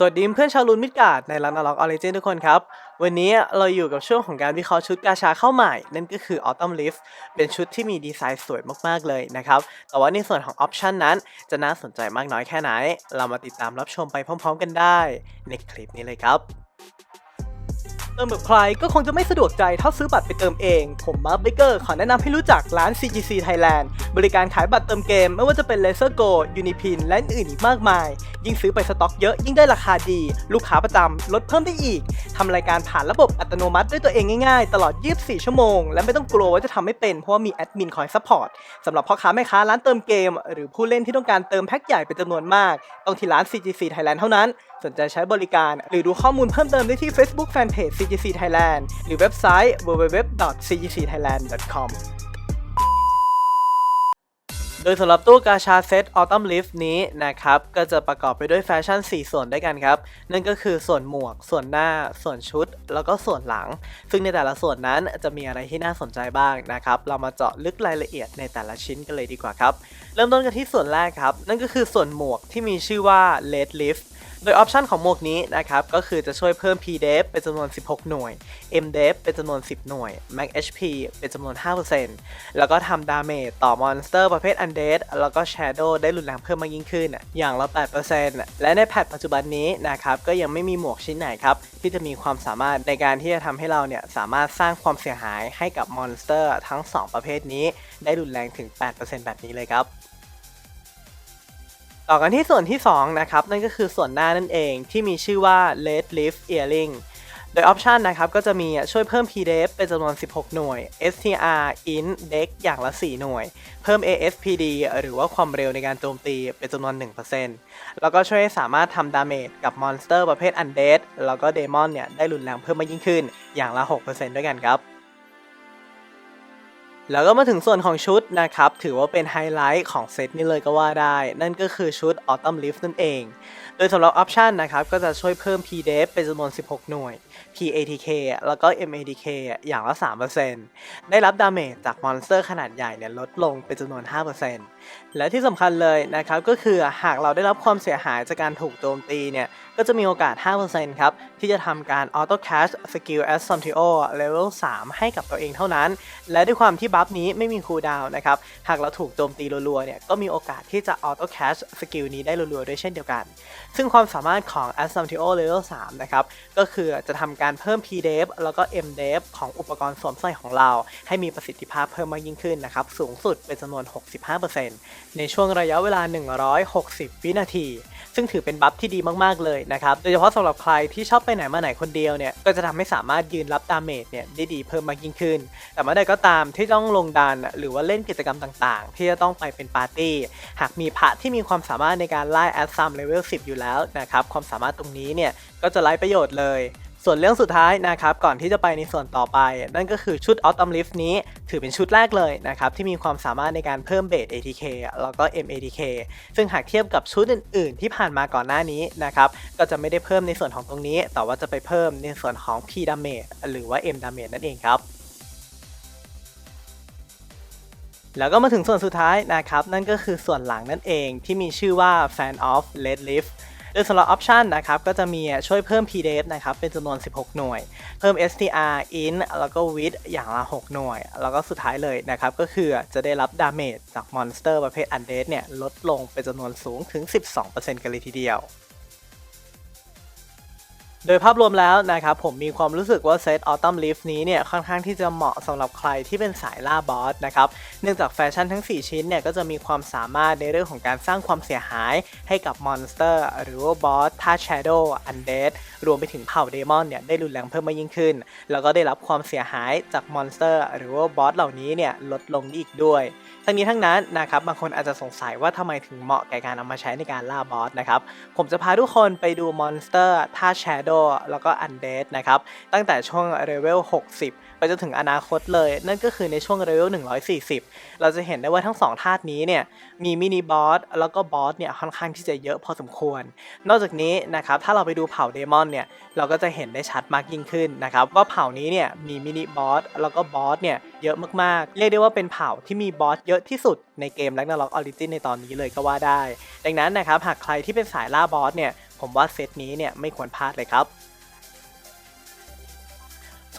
สวัสดีเพื่อนชาวลุนมิดการ์ดในรันอล็อกออริจินทุกคนครับ วันนี้เราอยู่กับช่วงของการวิเคราะห์ชุดกาชาเข้าใหม่ นั่นก็คือ Autumn Leaf เป็นชุดที่มีดีไซน์สวยมากๆเลยนะครับ แต่ว่าในส่วนของออปชันนั้น จะน่าสนใจมากน้อยแค่ไหน เรามาติดตามรับชมไปพร้อม ๆ กันได้ ในคลิปนี้เลยครับ เติมแบบใครก็คงจะไม่สะดวกใจเท่าซื้อบัตรไปเติมเอง ผมมาร์คเบเกอร์ขอแนะนำให้รู้จักร้าน CGC Thailand บริการขายบัตรเติมเกม ไม่ว่าจะเป็น Laser Go Unipin และอื่นอีกมากมาย ยิ่งซื้อไปสต็อกเยอะยิ่งได้ราคาดี ลูกค้าประจำลดเพิ่มได้อีกทำรายการผ่านระบบอัตโนมัติด้วยตัวเองง่ายๆ ตลอด 24 ชั่วโมง และไม่ต้องกลัวว่าจะทำไม่เป็นเพราะว่ามีแอดมินคอยซัพพอร์ตสำหรับพ่อค้าแม่ค้าร้านเติมเกม หรือผู้เล่นที่ต้องการเติมแพ็คใหญ่เป็นจำนวนมากต้องที่ร้าน CGC Thailand เท่านั้น สนใจใช้บริการ หรือดูข้อมูลเพิ่มเติมได้ที่ Facebook Fanpage CGC Thailand หรือเว็บไซต์ www.cgcthailand.com โดยสำหรับตู้กาชาเซต Autumn Leaf นี้นะครับ ก็จะประกอบไปด้วยแฟชั่น 4 ส่วนด้วยกันครับ นั่นก็คือส่วนหมวก ส่วนหน้า ส่วนชุด แล้วก็ส่วนหลัง ซึ่งในแต่ละส่วนนั้นจะมีอะไรที่น่าสนใจบ้างนะครับ เรามาเจาะลึกรายละเอียดในแต่ละชิ้นกันเลยดีกว่าครับ เริ่มต้นกันที่ส่วนแรกครับ นั่นก็คือส่วนหมวกที่มีชื่อว่า Lead Lift โดยออปชันของหมวกนี้นะครับก็คือจะช่วยเพิ่ม PDEF เป็นจำนวน 16 หน่วย MDEF เป็นจำนวน 10 หน่วย Max HP เป็นจำนวน 5%แล้วก็ทำดาเมจต่อมอนสเตอร์ประเภท Undead แล้วก็ Shadow ได้รุนแรงเพิ่มมากยิ่งขึ้น อย่างละ 8%และในแพทปัจจุบันนี้นะครับก็ยังไม่มีหมวกชิ้นไหนครับที่จะมีความสามารถในการที่จะทำให้เราเนี่ยสามารถสร้างความเสียหายให้กับมอนสเตอร์ทั้ง 2 ประเภทนี้ ได้รุนแรงถึง 8%แบบนี้เลยครับ ต่อกันที่ส่วนที่ 2 นะครับ นั่นก็คือส่วนหน้านั่นเองที่มีชื่อว่า Red Leaf Earring โดยออปชันนะครับ ก็จะมีช่วยเพิ่ม PDF เป็นจำนวน 16 หน่วย STR in Dex อย่างละ 4 หน่วย เพิ่ม ASPD หรือว่าความเร็วในการโจมตีเป็นจำนวน 1%แล้วก็ช่วยให้สามารถทำดาเมจกับมอนสเตอร์ประเภท Undead แล้วก็เดมอนเนี่ย ได้รุนแรงเพิ่มมากยิ่งขึ้นอย่างละ 6%ด้วยกันครับ แล้วก็มาถึงส่วนของชุดนะครับ ถือว่าเป็นไฮไลท์ของเซตนี้เลยก็ว่าได้ นั่นก็คือชุด Autumn Leaf นั่นเอง โดยสำหรับออปชันนะครับ ก็จะช่วยเพิ่ม PDEF เป็นจำนวน 16 หน่วย PATK แล้วก็ MATK อย่างละ 3%ได้รับดาเมจจากมอนสเตอร์ขนาดใหญ่เนี่ยลดลงเป็นจำนวน 5%และที่สำคัญเลยนะครับ ก็คือหากเราได้รับความเสียหายจากการถูกโจมตีเนี่ย ก็จะมีโอกาส 5%ครับ ที่จะทำการ Auto Cast Skill as s o m t i o Level 3 ให้กับตัวเองเท่านั้น และด้วยความที่บัฟนี้ไม่มีคูลดาวน์นะครับ หากเราถูกโจมตีรัวๆเนี่ย ก็มีโอกาสที่จะ Auto Cast Skill นี้ได้รัวๆด้วยเช่นเดียวกันซึ่งความสามารถของ a s s u m t i o Level 3 นะครับ ก็คือจะทำการเพิ่ม PDEF แล้วก็ MDEF ของอุปกรณ์สวมใส่ของเรา ให้มีประสิทธิภาพเพิ่มมากยิ่งขึ้นนะครับ สูงสุดเป็นจำนวน 65%ในช่วงระยะเวลา 160 วินาที ซึ่งถือเป็นบัฟที่ดีมากๆเลยนะครับ โดยเฉพาะสำหรับใครที่ชอบไปไหนมาไหนคนเดียวเนี่ย ก็จะทำให้สามารถยืนรับดาเมจเนี่ยได้ดีเพิ่มมากยิ่งขึ้น แต่เมื่อใดก็ตามที่ต้องลงดันหรือว่าเล่นกิจกรรมต่างๆ ที่จะต้องไปเป็นปาร์ตี้ หากมีพระที่มีความสามารถในการไล่แอดซัมเลเวล10 อยู่แล้วนะครับ ความสามารถตรงนี้เนี่ยก็จะไร้ประโยชน์เลย ส่วนเรื่องสุดท้ายนะครับก่อนที่จะไปในส่วนต่อไป นั่นก็คือชุด Autumn Leaf นี้ถือเป็นชุดแรกเลยนะครับที่มีความสามารถในการเพิ่มเบส ATK แล้วก็ MATK ซึ่งหากเทียบกับชุดอื่น ๆ ที่ผ่านมาก่อนหน้านี้นะครับก็จะไม่ได้เพิ่มในส่วนของตรงนี้ แต่ว่าจะไปเพิ่มในส่วนของ P damage หรือว่า M damage นั่นเองครับแล้วก็มาถึงส่วนสุดท้ายนะครับ นั่นก็คือส่วนหลังนั่นเองที่มีชื่อว่า Fan of Red Leaf โดยสำหรับออปชันนะครับก็จะมีช่วยเพิ่ม PDEF นะครับเป็นจำนวน 16 หน่วย เพิ่ม STR in แล้วก็ Wit อย่างละ 6 หน่วย แล้วก็สุดท้ายเลยนะครับก็คือจะได้รับดาเมจจากมอนสเตอร์ประเภท Undead เนี่ยลดลงเป็นจำนวนสูงถึง 12%กันเลยทีเดียว โดยภาพรวมแล้วนะครับผมมีความรู้สึกว่าเซต Autumn Leaf นี้เนี่ยค่อนข้างที่จะเหมาะสำหรับใครที่เป็นสายล่าบอสนะครับเนื่องจากแฟชั่นทั้ง 4 ชิ้นเนี่ยก็จะมีความสามารถในเรื่องของการสร้างความเสียหายให้กับมอนสเตอร์หรือว่าบอสท่า Shadow Undead รวมไปถึงเผ่าเดมอนเนี่ยได้รุนแรงเพิ่มมากยิ่งขึ้น แล้วก็ได้รับความเสียหายจากมอนสเตอร์หรือว่าบอสเหล่านี้เนี่ยลดลงอีกด้วยทั้งนี้ทั้งนั้นนะครับบางคนอาจจะสงสัยว่าทำไมถึงเหมาะแก่การเอามาใช้ในการล่าบอสนะครับผมจะพาทุกคนไปดูมอนสเตอร์ท่า Shadow แล้วก็ Undead นะครับ ตั้งแต่ช่วงเลเวล 60 ไปจนถึงอนาคตเลย นั่นก็คือในช่วงเลเวล 140 เราจะเห็นได้ว่าทั้ง 2 ธาตุนี้เนี่ย มีมินิบอสแล้วก็บอสเนี่ยค่อนข้างที่จะเยอะพอสมควร นอกจากนี้นะครับ ถ้าเราไปดูเผ่าเดมอนเนี่ย เราก็จะเห็นได้ชัดมากยิ่งขึ้นนะครับ ว่าเผ่านี้เนี่ยมีมินิบอสแล้วก็บอสเนี่ยเยอะมากๆ เรียกได้ว่าเป็นเผ่าที่มีบอสเยอะที่สุดในเกม Ragnarok Origin ในตอนนี้เลยก็ว่าได้ ดังนั้นนะครับหากใครที่เป็นสายล่าบอสเนี่ย ผมว่าเซตนี้เนี่ยไม่ควรพลาดเลยครับ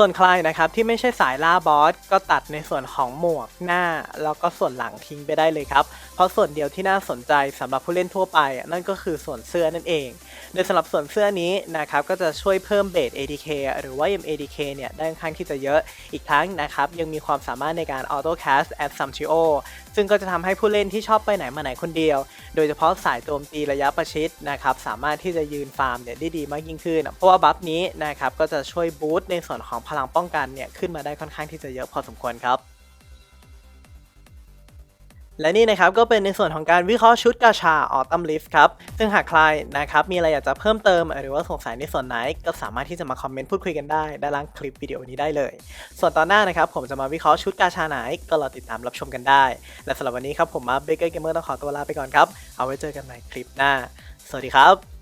ส่วนใครนะครับที่ไม่ใช่สายล่าบอสก็ตัดในส่วนของหมวกหน้า แล้วก็ส่วนหลังทิ้งไปได้เลยครับ เพราะส่วนเดียวที่น่าสนใจสำหรับผู้เล่นทั่วไป นั่นก็คือส่วนเสื้อนั่นเอง โดยสำหรับส่วนเสื้อนี้นะครับก็จะช่วยเพิ่มเบส ADK หรือว่า MADK เนี่ยได้ค่อนข้างที่จะเยอะอีกทั้งนะครับยังมีความสามารถในการ Auto Cast at s u m t i o ซึ่งก็จะทำให้ผู้เล่นที่ชอบไปไหนมาไหนคนเดียว โดยเฉพาะสายโจมตีระยะประชิดนะครับสามารถที่จะยืนฟาร์มเนี่ยได้ดีมากยิ่งขึ้น เพราะว่าบัฟนี้นะครับก็จะช่วยบูสต์ในส่วนของพลังป้องกันเนี่ยขึ้นมาได้ค่อนข้างที่จะเยอะพอสมควรครับ และนี่นะครับก็เป็นในส่วนของการวิเคราะห์ชุดกาชาออตัมลิฟครับ ซึ่งหากใครนะครับมีอะไรอยากจะเพิ่มเติม หรือว่าสงสัยในส่วนไหน ก็สามารถที่จะมาคอมเมนต์พูดคุยกันได้ด้านล่างคลิปวิดีโอนี้ได้เลย ส่วนตอนหน้านะครับผมจะมาวิเคราะห์ชุดกาชาไหน ก็รอติดตามรับชมกันได้ และสำหรับวันนี้ครับผมมาเบเกอร์เกมเมอร์ต้องขอตัวลาไปก่อนครับ เอาไว้เจอกันใหม่คลิปหน้า สวัสดีครับ